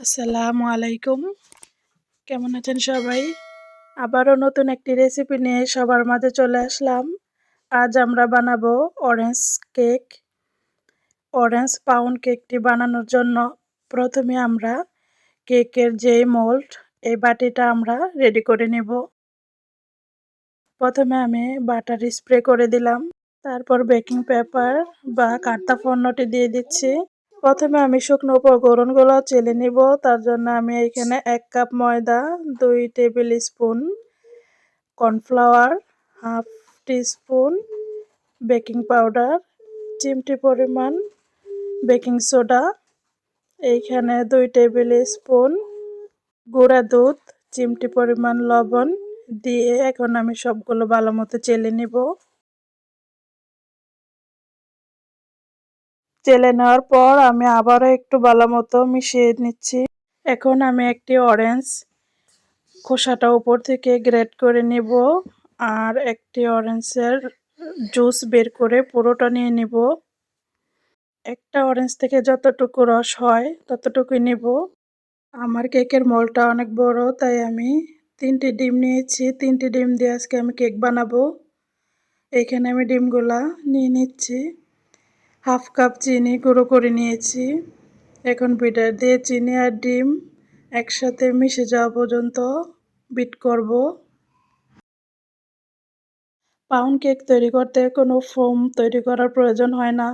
আসসালামু আলাইকুম। কেমন আছেন সবাই? আবারও নতুন একটি রেসিপি নিয়ে সবার মাঝে চলে আসলাম। আজ আমরা বানাবো অরেঞ্জ কেক অরেঞ্জ পাউন্ড কেকটি বানানোর জন্য প্রথমে আমরা কেকের যে মোল্ড এই বাটিটা আমরা রেডি করে নেব। প্রথমে আমি বাটার স্প্রে করে দিলাম। তারপর বেকিং পেপার বা কার্তা পণ্যটি দিয়ে দিচ্ছি। প্রথমে আমি শুকনো উপকরণগুলো চেলে নিব। তার জন্য আমি এখানে এক কাপ ময়দা, দুই tablespoon cornflour, half teaspoon baking powder, চিমটি পরিমাণ বেকিং সোডা, এইখানে দুই টেবিল স্পুন গুঁড়া দুধ, চিমটি পরিমাণ লবণ দিয়ে এখন আমি সবগুলো ভালো মতো চেলে নিব। চেলে নেওয়ার পর আমি আবারও একটু ভালো মতো মিশিয়ে নিচ্ছি। এখন আমি একটি অরেঞ্জ খোসাটা উপর থেকে গ্রেট করে নিব আর একটি অরেঞ্জের জুস বের করে পুরোটা নিয়ে নিব। একটা অরেঞ্জ থেকে যতটুকু রস হয় ততটুকুই নিব। আমার কেকের মলটা অনেক বড়, তাই আমি তিনটি ডিম নিয়েছি। তিনটি ডিম দিয়ে আজকে আমি কেক বানাবো। এখানে আমি ডিমগুলা নিয়ে নিচ্ছি। হাফ কাপ চিনি গুঁড়ো করে নিয়েছি। এখন বিটার দিয়ে চিনি আর ডিম একসাথে মিশে যাওয়া পর্যন্ত বিট করব। পাউন্ড কেক তৈরি করতে কোনো ফোম তৈরি করার প্রয়োজন হয় না।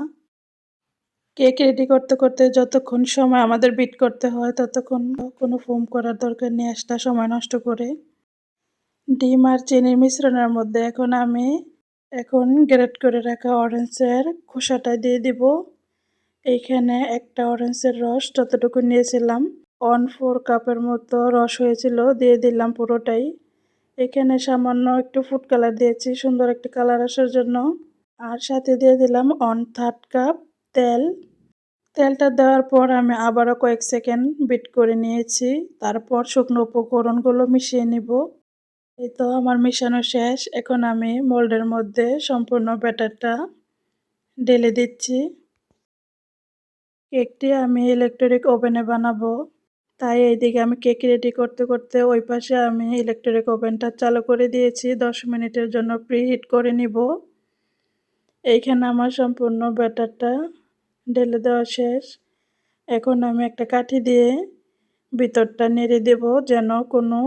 কেক রেডি করতে করতে যতক্ষণ সময় আমাদের বিট করতে হয়, ততক্ষণ কোনো ফোম করার দরকার নেই একটা সময় নষ্ট করে। ডিম আর চিনির মিশ্রণের মধ্যে এখন আমি এখন গ্রেট করে রাখা অরেঞ্জের খোসাটা দিয়ে দিব। এইখানে একটা অরেঞ্জের রস যতটুকু নিয়েছিলাম ওয়ান ফোর কাপের মতো রস হয়েছিল, দিয়ে দিলাম পুরোটাই। এখানে সামান্য একটু ফুড কালার দিয়েছি, সুন্দর একটি কালার আসার জন্য। আর সাথে দিয়ে দিলাম ওয়ান থার্ড কাপ তেল। তেলটা দেওয়ার পর আমি আবারও কয়েক সেকেন্ড বিট করে নিয়েছি, তারপর শুকনো উপকরণগুলো মিশিয়ে নিব। এই তো আমার মিশানো শেষ। এখন আমি মোল্ডের মধ্যে সম্পূর্ণ ব্যাটারটা ঢেলে দিচ্ছি। কেকটি আমি ইলেকট্রিক ওভেনে বানাবো। তাই এইদিকে আমি কেক রেডি করতে করতে ওই পাশে আমি ইলেকট্রিক ওভেনটা চালু করে দিয়েছি। দশ মিনিটের জন্য প্রিহিট করে নিব। এইখানে আমার সম্পূর্ণ ব্যাটারটা ঢেলে দেওয়া শেষ। এখন আমি একটা কাঠি দিয়ে ভিতরটা নেড়ে দেব যেন কোনো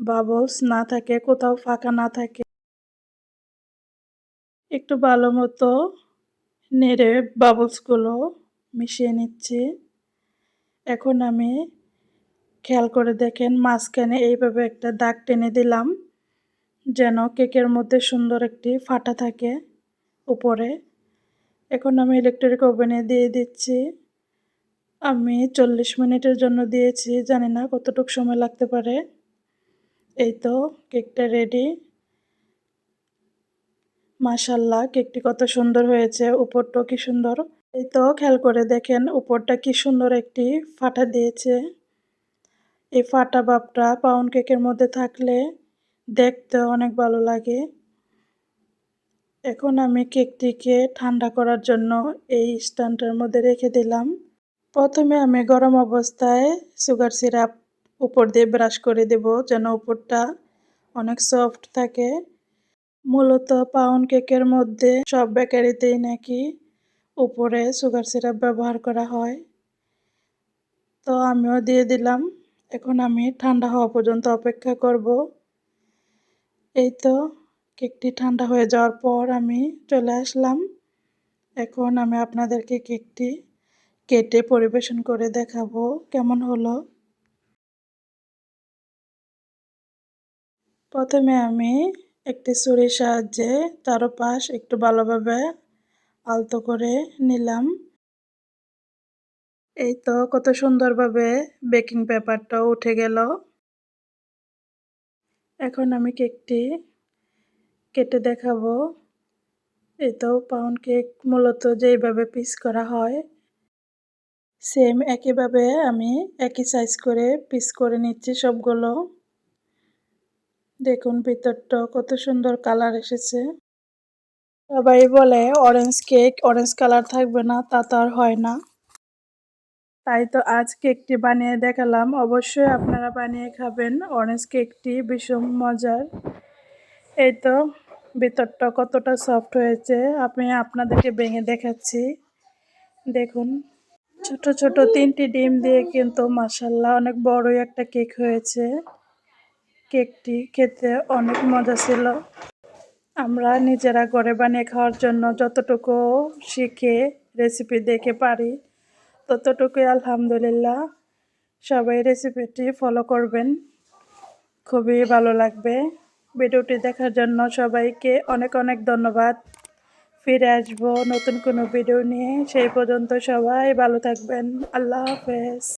বাবলস না থাকে, কোথাও ফাঁকা না থাকে। একটু ভালো মতো নেড়ে বাবলসগুলো মিশিয়ে নিচ্ছি। এখন আমি খেয়াল করে দেখেন মাঝখানে এইভাবে একটা দাগ টেনে দিলাম, যেন কেকের মধ্যে সুন্দর একটি ফাটা থাকে উপরে। এখন আমি ইলেকট্রিক ওভেনে দিয়ে দিচ্ছি। আমি চল্লিশ মিনিটের জন্য দিয়েছি, জানি না কতটুকু সময় লাগতে পারে। এই তো কেকটা রেডি মাশাল্লাহ, কেকটি কত সুন্দর হয়েছে, উপরটাও কি সুন্দর। এই তো খেয়াল করে দেখেন, উপরটা কি সুন্দর একটি ফাটা দিয়েছে। এই ফাটা বাপটা পাউন্ড কেকের মধ্যে থাকলে দেখতে অনেক ভালো লাগে। এখন আমি কেকটিকে ঠান্ডা করার জন্য এই স্ট্যান্ডের মধ্যে রেখে দিলাম। প্রথমে আমি গরম অবস্থায় সুগার সিরাপ উপর দিয়ে ব্রাশ করে দেব যেন উপরটা অনেক সফট থাকে। মূলত পাউন্ড কেকের মধ্যে সব বেকারিতেই নাকি উপরে সুগার সিরাপ ব্যবহার করা হয়। তো আমিও দিয়ে দিলাম। এখন আমি ঠান্ডা হওয়া পর্যন্ত অপেক্ষা করব। এই তো কেকটি ঠান্ডা হয়ে যাওয়ার পর আমি চলে আসলাম। এখন আমি আপনাদেরকে কেকটি কেটে পরিবেশন করে দেখাবো। কেমন হলো? প্রথমে আমি একটি ছুরির সাহায্যে চারোপাশ একটু ভালোভাবে আলতো করে নিলাম। এই তো কত সুন্দরভাবে বেকিং পেপারটাও উঠে গেল। এখন আমি কেকটি কেটে দেখাবো। এই তো পাউন্ড কেক মূলত যেইভাবে পিস করা হয়, সেম একইভাবে আমি একই সাইজ করে পিস করে নিচ্ছি সবগুলো। দেখুন, ভিতরটা কত সুন্দর কালার এসেছে। সবাই বলে অরেঞ্জ কেক অরেঞ্জ কালার থাকবে না, তা তো আর হয় না। তাই তো আজ কেকটি বানিয়ে দেখালাম। অবশ্যই আপনারা বানিয়ে খাবেন। অরেঞ্জ কেকটি ভীষণ মজার। এই তো, ভিতরটা কতটা সফট হয়েছে। আমি আপনাদেরকে ভেঙে দেখাচ্ছি। দেখুন, ছোট ছোট তিনটি ডিম দিয়ে কিন্তু মাসাল্লাহ অনেক বড়ই একটা কেক হয়েছে। কেকটি খেতে অনেক মজা ছিল। আমরা নিজেরা ঘরে বানিয়ে খাওয়ার জন্য যতটুকু শিখে রেসিপি দেখে পারি, ততটুকুই আলহামদুলিল্লাহ। সবাই রেসিপিটি ফলো করবেন। খুবই ভালো লাগবে। ভিডিওটি দেখার জন্য সবাইকে অনেক অনেক ধন্যবাদ। ফিরে আসব নতুন কোনো ভিডিও নিয়ে। সেই পর্যন্ত সবাই ভালো থাকবেন। আল্লাহ হাফেজ।